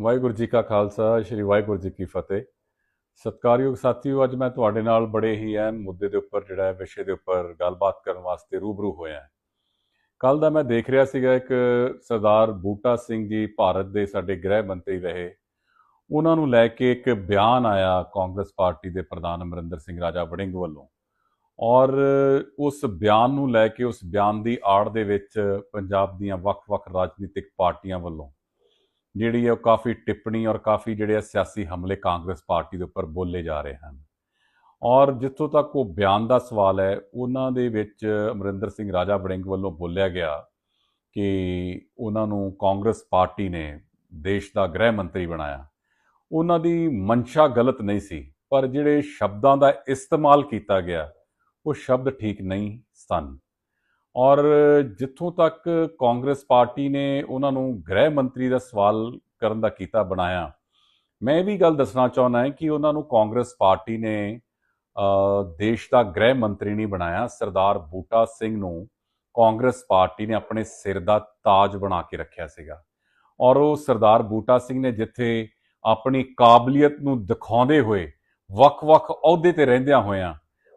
ਵਾਹਿਗੁਰੂ ਜੀ ਕਾ ਖਾਲਸਾ, ਸ੍ਰੀ ਵਾਹਿਗੁਰੂ ਜੀ ਕੀ ਫਤਿਹ। ਸਤਿਕਾਰਯੋਗ ਸਾਥੀਓ, ਅੱਜ ਮੈਂ ਤੁਹਾਡੇ ਨਾਲ ਬੜੇ ਹੀ ਅਹਿਮ ਮੁੱਦੇ ਦੇ ਉੱਪਰ, ਜਿਹੜਾ ਹੈ ਵਿਸ਼ੇ ਦੇ ਉੱਪਰ ਗੱਲਬਾਤ ਕਰਨ ਵਾਸਤੇ ਰੂਬਰੂ ਹੋਇਆ ਹਾਂ। ਕੱਲ ਦਾ ਮੈਂ ਦੇਖ ਰਿਹਾ ਸੀਗਾ ਇੱਕ ਸਰਦਾਰ ਬੂਟਾ ਸਿੰਘ ਜੀ ਭਾਰਤ ਦੇ ਸਾਡੇ ਗ੍ਰਹਿ ਮੰਤਰੀ ਰਹੇ। ਉਹਨਾਂ ਨੂੰ ਲੈ ਕੇ ਇੱਕ ਬਿਆਨ ਆਇਆ ਕਾਂਗਰਸ ਪਾਰਟੀ ਦੇ ਪ੍ਰਧਾਨ ਅਮਰਿੰਦਰ ਸਿੰਘ ਰਾਜਾ ਵੜਿੰਗ ਵੱਲੋਂ। ਔਰ ਉਸ ਬਿਆਨ ਨੂੰ ਲੈ ਕੇ, ਉਸ ਬਿਆਨ ਦੀ ਆੜ ਦੇ ਵਿੱਚ ਪੰਜਾਬ ਦੀਆਂ ਵੱਖ-ਵੱਖ ਰਾਜਨੀਤਿਕ ਪਾਰਟੀਆਂ ਵੱਲੋਂ ਜਿਹੜੀ ਹੈ ਉਹ ਕਾਫੀ ਟਿੱਪਣੀ ਔਰ ਕਾਫੀ ਜਿਹੜੇ ਆ ਸਿਆਸੀ ਹਮਲੇ ਕਾਂਗਰਸ ਪਾਰਟੀ ਦੇ ਉੱਪਰ ਬੋਲੇ ਜਾ ਰਹੇ ਹਨ। ਔਰ ਜਿੱਥੋਂ ਤੱਕ ਉਹ ਬਿਆਨ ਦਾ ਸਵਾਲ ਹੈ, ਉਹਨਾਂ ਦੇ ਵਿੱਚ ਅਮਰਿੰਦਰ ਸਿੰਘ ਰਾਜਾ ਵੜਿੰਗ ਵੱਲੋਂ ਬੋਲਿਆ ਗਿਆ ਕਿ ਉਹਨਾਂ ਨੂੰ ਕਾਂਗਰਸ ਪਾਰਟੀ ਨੇ ਦੇਸ਼ ਦਾ ਗ੍ਰਹਿ ਮੰਤਰੀ ਬਣਾਇਆ। ਉਹਨਾਂ ਦੀ ਮਨਸ਼ਾ ਗਲਤ ਨਹੀਂ ਸੀ, ਪਰ ਜਿਹੜੇ ਸ਼ਬਦਾਂ ਦਾ ਇਸਤੇਮਾਲ ਕੀਤਾ ਗਿਆ, ਉਹ ਸ਼ਬਦ ਠੀਕ ਨਹੀਂ ਸਨ। ਔਰ ਜਿੱਥੋਂ ਤੱਕ ਕਾਂਗਰਸ ਪਾਰਟੀ ਨੇ ਉਹਨਾਂ ਨੂੰ ਗ੍ਰਹਿ ਮੰਤਰੀ ਦਾ ਸਵਾਲ ਕਰਨ ਦਾ ਕੀਤਾ ਬਣਾਇਆ, ਮੈਂ ਇਹ ਵੀ ਗੱਲ ਦੱਸਣਾ ਚਾਹੁੰਦਾ ਹਾਂ ਕਿ ਉਹਨਾਂ ਨੂੰ ਕਾਂਗਰਸ ਪਾਰਟੀ ਨੇ ਦੇਸ਼ ਦਾ ਗ੍ਰਹਿ ਮੰਤਰੀ ਨਹੀਂ ਬਣਾਇਆ, ਸਰਦਾਰ ਬੂਟਾ ਸਿੰਘ ਨੂੰ ਕਾਂਗਰਸ ਪਾਰਟੀ ਨੇ ਆਪਣੇ ਸਿਰ ਦਾ ਤਾਜ ਬਣਾ ਕੇ ਰੱਖਿਆ ਸੀਗਾ। ਔਰ ਉਹ ਸਰਦਾਰ ਬੂਟਾ ਸਿੰਘ ਨੇ ਜਿੱਥੇ ਆਪਣੀ ਕਾਬਲੀਅਤ ਨੂੰ ਦਿਖਾਉਂਦੇ ਹੋਏ ਵੱਖ-ਵੱਖ ਅਹੁਦੇ ਤੇ ਰਹਿੰਦਿਆਂ ਹੋਇਆਂ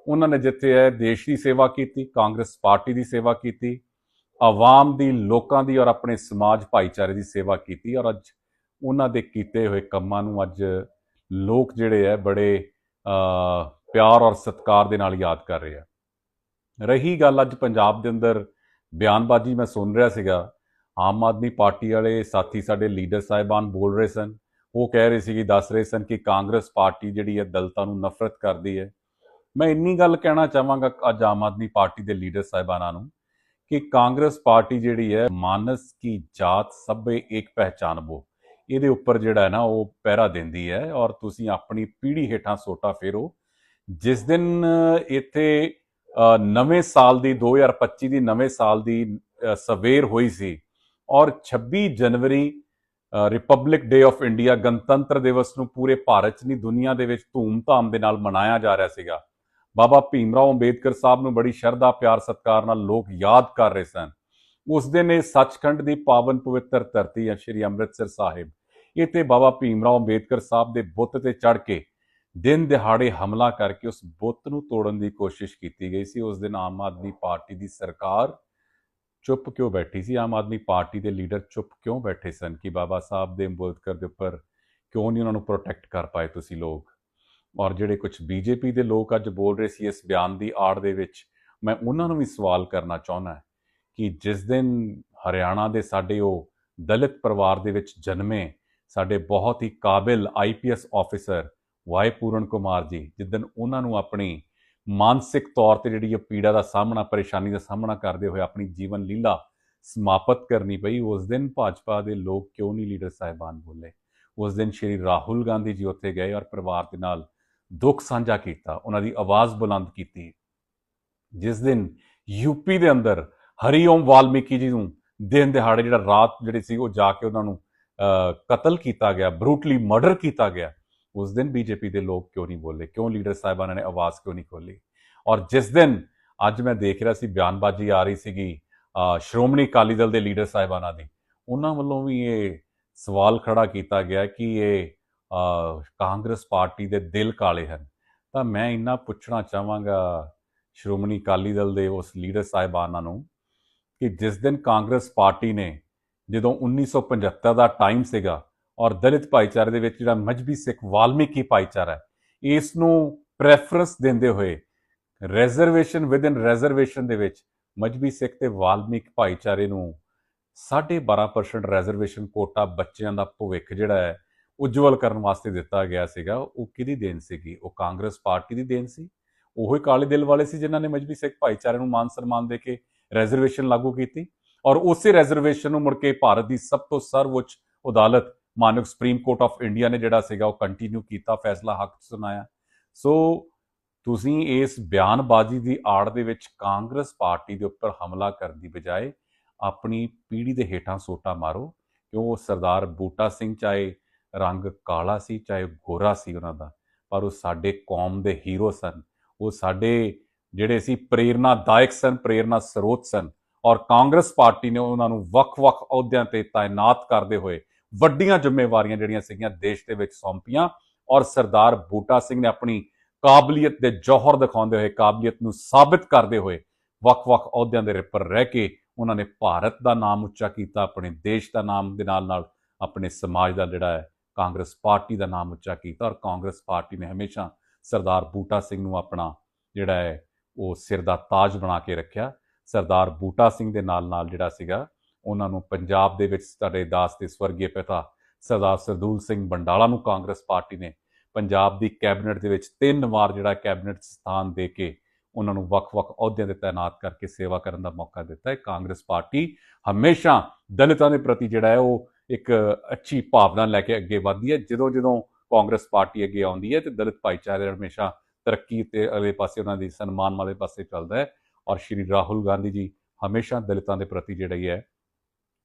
ਉਹਨਾਂ ਨੇ ਜਿੱਥੇ ਹੈ ਦੇਸ਼ ਦੀ ਸੇਵਾ ਕੀਤੀ, ਕਾਂਗਰਸ ਪਾਰਟੀ ਦੀ ਸੇਵਾ ਕੀਤੀ, ਆਵਾਮ ਦੀ, ਲੋਕਾਂ ਦੀ ਔਰ ਆਪਣੇ ਸਮਾਜ ਭਾਈਚਾਰੇ ਦੀ ਸੇਵਾ ਕੀਤੀ ਔਰ ਅੱਜ ਉਹਨਾਂ ਦੇ ਕੀਤੇ ਹੋਏ ਕੰਮਾਂ ਨੂੰ ਅੱਜ ਲੋਕ ਜਿਹੜੇ ਹੈ ਬੜੇ ਪਿਆਰ ਔਰ ਸਤਿਕਾਰ ਦੇ ਨਾਲ ਯਾਦ ਕਰ ਰਹੇ ਆ। ਰਹੀ ਗੱਲ ਅੱਜ ਪੰਜਾਬ ਦੇ ਅੰਦਰ ਬਿਆਨਬਾਜ਼ੀ ਮੈਂ ਸੁਣ ਰਿਹਾ ਸੀਗਾ। ਆਮ ਆਦਮੀ ਪਾਰਟੀ ਵਾਲੇ ਸਾਥੀ ਸਾਡੇ ਲੀਡਰ ਸਾਹਿਬਾਨ ਬੋਲ ਰਹੇ ਸਨ। ਉਹ ਕਹਿ ਰਹੇ ਸੀ ਕਿ ਦੱਸ ਰਹੇ ਸਨ ਕਿ ਕਾਂਗਰਸ ਪਾਰਟੀ ਜਿਹੜੀ ਹੈ ਦਲਤਾਂ ਨੂੰ ਨਫ਼ਰਤ ਕਰਦੀ ਹੈ। ਮੈਂ ਇੰਨੀ ਗੱਲ ਕਹਿਣਾ ਚਾਹਾਂਗਾ ਅੱਜ ਆਮ ਆਦਮੀ ਪਾਰਟੀ ਦੇ ਲੀਡਰ ਸਾਹਿਬਾਨਾਂ ਨੂੰ ਕਿ ਕਾਂਗਰਸ ਪਾਰਟੀ ਜਿਹੜੀ ਹੈ, ਮਾਨਸ ਕੀ ਜਾਤ ਸਭੇ ਇੱਕ ਪਹਿਚਾਨਬੋ ਇਹਦੇ ਉੱਪਰ ਜਿਹੜਾ ਹੈ ਨਾ, ਉਹ ਪਹਿਰਾ ਦਿੰਦੀ ਹੈ ਔਰ ਤੁਸੀਂ ਆਪਣੀ ਪੀੜ੍ਹੀ ਹੇਠਾਂ ਸੋਟਾ ਫੇਰੋ। ਜਿਸ ਦਿਨ ਇੱਥੇ ਨਵੇਂ ਸਾਲ ਦੀ 2025 ਦੀ ਨਵੇਂ ਸਾਲ ਦੀ ਸਵੇਰ ਹੋਈ ਸੀ ਔਰ 26 ਜਨਵਰੀ ਰਿਪਬਲਿਕ ਡੇ ਆਫ ਇੰਡੀਆ ਗਣਤੰਤਰ ਦਿਵਸ ਨੂੰ ਪੂਰੇ ਭਾਰਤ 'ਚ ਨਹੀਂ, ਦੁਨੀਆ ਦੇ ਵਿੱਚ ਧੂਮ-ਧਾਮ ਦੇ ਨਾਲ ਮਨਾਇਆ ਜਾ ਰਿਹਾ ਸੀਗਾ। ਬਾਬਾ ਭੀਮ ਰਾਓ ਅੰਬੇਦਕਰ ਸਾਹਿਬ ਨੂੰ ਬੜੀ ਸ਼ਰਧਾ, ਪਿਆਰ, ਸਤਿਕਾਰ ਨਾਲ ਲੋਕ ਯਾਦ ਕਰ ਰਹੇ ਸਨ। ਉਸ ਦਿਨ ਇਹ ਸੱਚਖੰਡ ਦੀ ਪਾਵਨ ਪਵਿੱਤਰ ਧਰਤੀ ਹੈ, ਸ਼੍ਰੀ ਅੰਮ੍ਰਿਤਸਰ ਸਾਹਿਬ। ਇਹ ਬਾਬਾ ਭੀਮ ਰਾਓ ਅੰਬੇਦਕਰ ਸਾਹਿਬ ਦੇ ਬੁੱਤ ਤੇ ਚੜ ਕੇ ਦਿਨ ਦਿਹਾੜੇ ਹਮਲਾ ਕਰਕੇ ਉਸ ਬੁੱਤ ਨੂੰ ਤੋੜਨ ਦੀ ਕੋਸ਼ਿਸ਼ ਕੀਤੀ ਗਈ ਸੀ। ਉਸ ਦਿਨ ਆਮ ਆਦਮੀ ਪਾਰਟੀ ਦੀ ਸਰਕਾਰ ਚੁੱਪ ਕਿਉਂ ਬੈਠੀ ਸੀ? ਆਮ ਆਦਮੀ ਪਾਰਟੀ ਦੇ ਲੀਡਰ ਚੁੱਪ ਕਿਉਂ ਬੈਠੇ ਸਨ ਕਿ ਬਾਬਾ ਸਾਹਿਬ ਦੇ ਅੰਬੇਦਕਰ ਦੇ ਉੱਪਰ ਕਿਉਂ ਨਹੀਂ ਉਹਨਾਂ ਨੂੰ ਪ੍ਰੋਟੈਕਟ ਕਰ ਪਾਏ ਤੁਸੀਂ ਲੋਕ? ਔਰ ਜਿਹੜੇ ਕੁਝ ਬੀਜੇਪੀ ਦੇ ਲੋਕ ਅੱਜ ਬੋਲ ਰਹੇ ਸੀ ਇਸ ਬਿਆਨ ਦੀ ਆੜ ਦੇ ਵਿੱਚ, ਮੈਂ ਉਹਨਾਂ ਨੂੰ ਵੀ ਸਵਾਲ ਕਰਨਾ ਚਾਹੁੰਦਾ ਕਿ ਜਿਸ ਦਿਨ ਹਰਿਆਣਾ ਦੇ ਸਾਡੇ ਉਹ ਦਲਿਤ ਪਰਿਵਾਰ ਦੇ ਵਿੱਚ ਜਨਮੇ ਸਾਡੇ ਬਹੁਤ ਹੀ ਕਾਬਿਲ IPS officer Y Puran Kumar ji ਜਿੱਦਨ ਉਹਨਾਂ ਨੂੰ ਆਪਣੀ ਮਾਨਸਿਕ ਤੌਰ ਤੇ ਜਿਹੜੀ ਇਹ ਪੀੜਾ ਦਾ ਸਾਹਮਣਾ, ਪਰੇਸ਼ਾਨੀ ਦਾ ਸਾਹਮਣਾ ਕਰਦੇ ਹੋਏ ਆਪਣੀ ਜੀਵਨ ਲੀਲਾ ਸਮਾਪਤ ਕਰਨੀ ਪਈ, ਉਸ ਦਿਨ ਭਾਜਪਾ ਦੇ ਲੋਕ ਕਿਉਂ ਨਹੀਂ ਲੀਡਰ ਸਾਹਿਬਾਨ ਬੋਲੇ? ਉਸ ਦਿਨ ਸ਼੍ਰੀ ਰਾਹੁਲ ਗਾਂਧੀ ਜੀ ਉੱਥੇ ਗਏ ਔਰ ਪਰਿਵਾਰ ਦੇ ਨਾਲ ਦੁੱਖ ਸਾਂਝਾ ਕੀਤਾ, ਉਹਨਾਂ ਦੀ ਆਵਾਜ਼ ਬੁਲੰਦ ਕੀਤੀ। ਜਿਸ ਦਿਨ ਯੂਪੀ ਦੇ ਅੰਦਰ ਹਰੀ ਓਮ ਵਾਲਮੀਕੀ ਜੀ ਨੂੰ ਦਿਨ ਦਿਹਾੜੇ ਜਿਹੜਾ ਰਾਤ ਜਿਹੜੀ ਸੀ ਉਹ ਜਾ ਕੇ ਉਹਨਾਂ ਨੂੰ ਕਤਲ ਕੀਤਾ ਗਿਆ ਬਰੂਟਲੀ ਮਰਡਰ ਕੀਤਾ ਗਿਆ, ਉਸ ਦਿਨ ਬੀਜੇਪੀ ਦੇ ਲੋਕ ਕਿਉਂ ਨਹੀਂ ਬੋਲੇ? ਕਿਉਂ ਲੀਡਰ ਸਾਹਿਬਾਨਾਂ ਨੇ ਆਵਾਜ਼ ਕਿਉਂ ਨਹੀਂ ਖੋਲੀ ਔਰ ਜਿਸ ਦਿਨ ਅੱਜ ਮੈਂ ਦੇਖ ਰਿਹਾ ਸੀ ਬਿਆਨਬਾਜ਼ੀ ਆ ਰਹੀ ਸੀਗੀ ਸ਼੍ਰੋਮਣੀ ਅਕਾਲੀ ਦਲ ਦੇ ਲੀਡਰ ਸਾਹਿਬਾਨਾਂ ਦੀ, ਉਹਨਾਂ ਵੱਲੋਂ ਵੀ ਇਹ ਸਵਾਲ ਖੜਾ ਕੀਤਾ ਗਿਆ ਕਿ ਇਹ ਕਾਂਗਰਸ ਪਾਰਟੀ ਦੇ ਦਿਲ ਕਾਲੇ ਹਨ। ਤਾਂ ਮੈਂ ਇੰਨਾ ਪੁੱਛਣਾ ਚਾਹਾਂਗਾ ਸ਼੍ਰੋਮਣੀ ਅਕਾਲੀ ਦਲ ਦੇ ਉਸ ਲੀਡਰ ਸਾਹਿਬਾਨਾਂ ਨੂੰ ਕਿ ਜਿਸ ਦਿਨ ਕਾਂਗਰਸ ਪਾਰਟੀ ਨੇ ਜਦੋਂ 1975 ਦਾ ਟਾਈਮ ਸੀਗਾ ਔਰ ਦਲਿਤ ਭਾਈਚਾਰੇ ਦੇ ਵਿੱਚ ਜਿਹੜਾ ਮਜਬੀ ਸਿੱਖ ਵਾਲਮੀਕੀ ਭਾਈਚਾਰਾ ਹੈ, ਇਸ ਨੂੰ ਪ੍ਰੈਫਰੈਂਸ ਦਿੰਦੇ ਹੋਏ ਰਿਜ਼ਰਵੇਸ਼ਨ ਵਿਦਨ ਰਿਜ਼ਰਵੇਸ਼ਨ ਦੇ ਵਿੱਚ ਮਜਬੀ ਸਿੱਖ ਤੇ ਵਾਲਮੀਕ ਭਾਈਚਾਰੇ ਨੂੰ 12.5% ਰਿਜ਼ਰਵੇਸ਼ਨ ਕੋਟਾ ਬੱਚਿਆਂ ਦਾ ਭਵਿੱਖ ਜਿਹੜਾ ਹੈ ਉਜਵਲ ਕਰਨ ਵਾਸਤੇ ਦਿੱਤਾ ਗਿਆ ਸੀਗਾ, ਉਹ ਕਿਹਦੀ ਦੇਣ ਸੀਗੀ? ਉਹ ਕਾਂਗਰਸ ਪਾਰਟੀ ਦੀ ਦੇਣ ਸੀ? ਉਹੋ ਹੀ ਕਾਲੇ ਦਿਲ ਵਾਲੇ ਸੀ ਜਿਨ੍ਹਾਂ ਨੇ ਮਜਬੀ ਸਿੱਖ ਭਾਈਚਾਰੇ ਨੂੰ ਮਾਨ ਸਨਮਾਨ ਦੇ ਕੇ ਰਿਜ਼ਰਵੇਸ਼ਨ ਲਾਗੂ ਕੀਤੀ ਔਰ ਉਸੇ ਰਿਜ਼ਰਵੇਸ਼ਨ ਨੂੰ ਮੁੜ ਕੇ ਭਾਰਤ ਦੀ ਸਭ ਤੋਂ ਸਰਵਉੱਚ ਅਦਾਲਤ ਮਾਨਕ ਸੁਪਰੀਮ ਕੋਰਟ ਆਫ ਇੰਡੀਆ ਨੇ ਜਿਹੜਾ ਸੀਗਾ ਉਹ ਕੰਟੀਨਿਊ ਕੀਤਾ, ਫੈਸਲਾ ਹੱਕ 'ਚ ਸੁਣਾਇਆ। ਸੋ ਤੁਸੀਂ ਇਸ ਬਿਆਨਬਾਜ਼ੀ ਦੀ ਆੜ ਦੇ ਵਿੱਚ ਕਾਂਗਰਸ ਪਾਰਟੀ ਦੇ ਉੱਪਰ ਹਮਲਾ ਕਰਨ ਦੀ ਬਜਾਏ ਆਪਣੀ ਪੀੜ੍ਹੀ ਦੇ ਹੇਠਾਂ ਸੋਟਾ ਮਾਰੋ, ਕਿਉਂ ਉਹ ਸਰਦਾਰ ਬੂਟਾ ਸਿੰਘ ਚਾਹੇ ਰੰਗ ਕਾਲਾ ਸੀ, ਚਾਹੇ ਗੋਰਾ ਸੀ ਉਹਨਾਂ ਦਾ, ਪਰ ਉਹ ਸਾਡੇ ਕੌਮ ਦੇ ਹੀਰੋ ਸਨ। ਉਹ ਸਾਡੇ ਜਿਹੜੇ ਸੀ ਪ੍ਰੇਰਨਾਦਾਇਕ ਸਨ, ਪ੍ਰੇਰਨਾ ਸਰੋਤ ਸਨ ਔਰ ਕਾਂਗਰਸ ਪਾਰਟੀ ਨੇ ਉਹਨਾਂ ਨੂੰ ਵੱਖ-ਵੱਖ ਅਹੁਦਿਆਂ ਤੇ ਤਾਇਨਾਤ ਕਰਦੇ ਹੋਏ ਵੱਡੀਆਂ ਜ਼ਿੰਮੇਵਾਰੀਆਂ ਜਿਹੜੀਆਂ ਸੀਗੀਆਂ ਦੇਸ਼ ਦੇ ਵਿੱਚ ਸੌਂਪੀਆਂ ਔਰ ਸਰਦਾਰ ਬੂਟਾ ਸਿੰਘ ਨੇ ਆਪਣੀ ਕਾਬਲੀਅਤ ਦੇ ਜੋਹਰ ਦਿਖਾਉਂਦੇ ਹੋਏ, ਕਾਬਲੀਅਤ ਨੂੰ ਸਾਬਿਤ ਕਰਦੇ ਹੋਏ ਵੱਖ-ਵੱਖ ਅਹੁਦਿਆਂ ਦੇ ਉੱਪਰ ਰਹਿ ਕੇ ਉਹਨਾਂ ਨੇ ਭਾਰਤ ਦਾ ਨਾਮ ਉੱਚਾ ਕੀਤਾ, ਆਪਣੇ ਦੇਸ਼ ਦਾ ਨਾਮ ਦੇ ਨਾਲ ਨਾਲ ਆਪਣੇ ਸਮਾਜ ਦਾ ਜਿਹੜਾ ਹੈ ਕਾਂਗਰਸ ਪਾਰਟੀ ਦਾ ਨਾਮ ਉੱਚਾ ਕੀਤਾ ਔਰ ਕਾਂਗਰਸ ਪਾਰਟੀ ਨੇ ਹਮੇਸ਼ਾ ਸਰਦਾਰ ਬੂਟਾ ਸਿੰਘ ਨੂੰ ਆਪਣਾ ਜਿਹੜਾ ਹੈ, ਉਹ ਸਿਰ ਦਾ ਤਾਜ ਬਣਾ ਕੇ ਰੱਖਿਆ। ਸਰਦਾਰ ਬੂਟਾ ਸਿੰਘ ਦੇ ਨਾਲ ਨਾਲ ਜਿਹੜਾ ਸੀਗਾ, ਉਹਨਾਂ ਨੂੰ ਪੰਜਾਬ ਦੇ ਵਿੱਚ ਸਾਡੇ ਦਾਸ ਦੇ ਸਵਰਗੀ ਪਿਤਾ ਸਰਦਾਰ ਸਰਦੂਲ ਸਿੰਘ ਬੰਡਾਲਾ ਨੂੰ ਕਾਂਗਰਸ ਪਾਰਟੀ ਨੇ ਪੰਜਾਬ ਦੀ ਕੈਬਨਿਟ ਦੇ ਵਿੱਚ ਤਿੰਨ ਵਾਰ ਜਿਹੜਾ ਕੈਬਨਿਟ ਸਥਾਨ ਦੇ ਕੇ ਉਹਨਾਂ ਨੂੰ ਵੱਖ-ਵੱਖ ਅਹੁਦਿਆਂ ਤੇ ਤਾਇਨਾਤ ਕਰਕੇ ਸੇਵਾ ਕਰਨ ਦਾ ਮੌਕਾ ਦਿੱਤਾ। ਹੈ ਕਾਂਗਰਸ ਪਾਰਟੀ ਹਮੇਸ਼ਾ ਦਲਿਤਾਂ ਦੇ ਪ੍ਰਤੀ ਜਿਹੜਾ ਹੈ, ਉਹ ਇੱਕ ਅੱਛੀ ਭਾਵਨਾ ਲੈ ਕੇ ਅੱਗੇ ਵਧਦੀ ਹੈ। ਜਦੋਂ ਜਦੋਂ ਕਾਂਗਰਸ ਪਾਰਟੀ ਅੱਗੇ ਆਉਂਦੀ ਹੈ ਤੇ ਦਲਿਤ ਭਾਈਚਾਰੇ ਹਮੇਸ਼ਾ ਤਰੱਕੀ ਤੇ ਅਗਲੇ ਪਾਸੇ ਉਹਨਾਂ ਦੀ ਸਨਮਾਨ ਵਾਲੇ ਪਾਸੇ ਚੱਲਦਾ ਹੈ ਔਰ ਸ਼੍ਰੀ ਰਾਹੁਲ ਗਾਂਧੀ ਜੀ ਹਮੇਸ਼ਾ ਦਲਿਤਾਂ ਦੇ ਪ੍ਰਤੀ ਜਿਹੜੀ ਹੈ,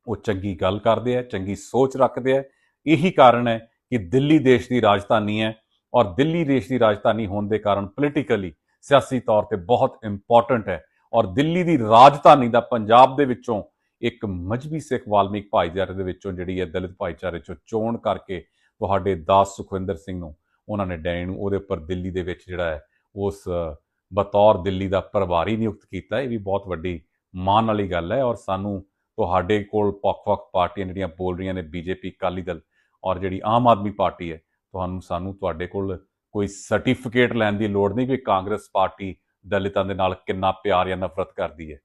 ਉਹ ਚੰਗੀ ਗੱਲ ਕਰਦੇ ਆ ਚੰਗੀ ਸੋਚ ਰੱਖਦੇ ਆ ਇਹੀ ਕਾਰਨ ਹੈ ਕਿ ਦਿੱਲੀ ਦੇਸ਼ ਦੀ ਰਾਜਧਾਨੀ ਹੈ ਔਰ ਦਿੱਲੀ ਦੇਸ਼ ਦੀ ਰਾਜਧਾਨੀ ਹੋਣ ਦੇ ਕਾਰਨ ਪੋਲੀਟੀਕਲੀ ਸਿਆਸੀ ਤੌਰ ਤੇ ਬਹੁਤ ਇੰਪੋਰਟੈਂਟ ਹੈ ਔਰ ਦਿੱਲੀ ਦੀ ਰਾਜਧਾਨੀ ਦਾ ਪੰਜਾਬ ਦੇ ਵਿੱਚੋਂ ਇੱਕ ਮਜਬੀ ਸਿੱਖ ਵਾਲਮੀਕ ਭਾਈਚਾਰੇ ਦੇ ਵਿੱਚੋਂ ਜਿਹੜੀ ਹੈ ਦਲਿਤ ਭਾਈਚਾਰੇ ਚੋਂ ਚੋਣ ਕਰਕੇ ਤੁਹਾਡੇ ਦਾਸ ਸੁਖਵਿੰਦਰ ਸਿੰਘ ਨੂੰ, ਉਹਨਾਂ ਨੇ ਡੈਣ ਨੂੰ ਉਹਦੇ ਉੱਪਰ ਦਿੱਲੀ ਦੇ ਵਿੱਚ ਜਿਹੜਾ ਹੈ ਉਸ ਬਤੌਰ ਦਿੱਲੀ ਦਾ ਪ੍ਰਭਾਰੀ ਨਿਯੁਕਤ ਕੀਤਾ। ਇਹ ਵੀ ਬਹੁਤ ਵੱਡੀ ਮਾਣ ਵਾਲੀ ਗੱਲ ਹੈ ਔਰ ਸਾਨੂੰ ਤੁਹਾਡੇ ਕੋਲ ਵੱਖ-ਵੱਖ ਪਾਰਟੀਆਂ ਜਿਹੜੀਆਂ ਬੋਲ ਰਹੀਆਂ ਨੇ ਬੀਜੇਪੀ, ਅਕਾਲੀ ਦਲ ਔਰ ਜਿਹੜੀ ਆਮ ਆਦਮੀ ਪਾਰਟੀ ਹੈ, ਤੁਹਾਨੂੰ, ਸਾਨੂੰ ਤੁਹਾਡੇ ਕੋਲ ਕੋਈ ਸਰਟੀਫਿਕੇਟ ਲੈਣ ਦੀ ਲੋੜ ਨਹੀਂ ਕਿ ਕਾਂਗਰਸ ਪਾਰਟੀ ਦਲਿਤਾਂ ਦੇ ਨਾਲ ਕਿੰਨਾ ਪਿਆਰ ਜਾਂ ਨਫ਼ਰਤ ਕਰਦੀ ਹੈ।